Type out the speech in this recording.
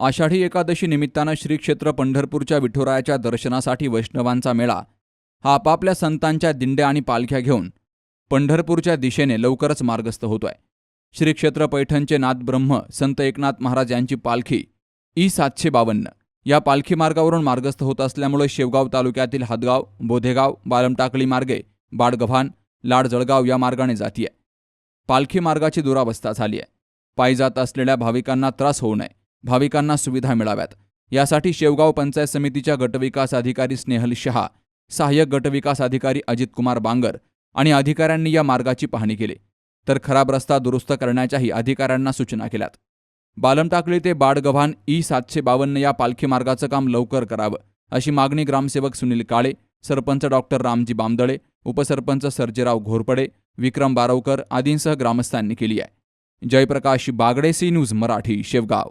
आषाढी एकादशी निमित्तानं श्री क्षेत्र पंढरपूरच्या विठुरायाच्या दर्शनासाठी वैष्णवांचा मेळा. हा आपापल्या संतांच्या दिंड्या आणि पालख्या घेऊन पंढरपूरच्या दिशेने लवकरच मार्गस्थ होतोय. श्री क्षेत्र पैठणचे नाथब्रह्म संत एकनाथ महाराज यांची पालखी ई सातशे बावन्न. या पालखी मार्गावरून मार्गस्थ होत असल्यामुळे शेवगाव तालुक्यातील हादगाव बोधेगाव बालमटाकळी मार्गे बाडगव्हाण लाड जळगाव या मार्गाने जातीये. पालखी मार्गाची दुरावस्था झाली आहे पायी जात असलेल्या भाविकांना त्रास होऊ नये. भाविकांना सुविधा मिळाव्यात. यासाठी शेवगाव पंचायत समितीच्या गटविकास अधिकारी स्नेहल शहा सहाय्यक गटविकास अधिकारी अजित कुमार बांगर आणि अधिकाऱ्यांनी या मार्गाची पाहणी केली. तर खराब रस्ता दुरुस्त करण्याच्याही अधिकाऱ्यांना सूचना केल्यात. बालमटाकळी ते बाडगव्हाण ई सातशे बावन्न या पालखी मार्गाचं काम लवकर करावं अशी मागणी ग्रामसेवक सुनील काळे सरपंच डॉक्टर रामजी बामदळे उपसरपंच सर्जेराव घोरपडे विक्रम बारवकर आदींसह ग्रामस्थांनी केली आहे. Jayprakash Bagade C news Marathi Shevgaon.